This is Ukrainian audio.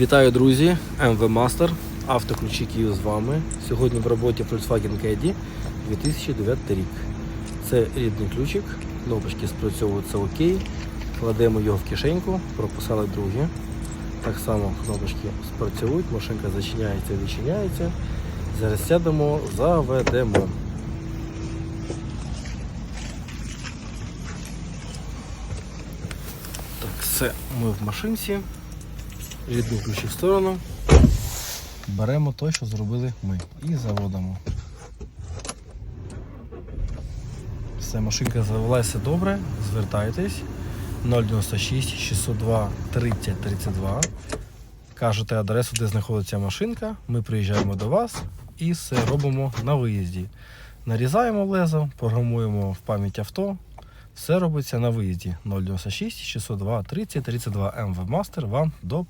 Вітаю, друзі! МВ Master, автоключі Київ з вами. Сьогодні в роботі Volkswagen Caddy 2009 рік. Це рідний ключик, кнопочки спрацьовують це окей. Кладемо його в кишеньку, прописали другі. Так само кнопочки спрацьовують, машинка зачиняється і відчиняється. Зараз сядемо, заведемо. Так, все, ми в машинці. Рідний ключик в сторону. Беремо той, що зробили ми. І заводимо. Все, машинка завелася добре. Звертайтесь. 096 602 30 32. Кажете адресу, де знаходиться машинка. Ми приїжджаємо до вас і все робимо на виїзді. Нарізаємо лезо, програмуємо в пам'ять авто. Все робиться на виїзді 096 602 30 32 МВ Master вам допоможе.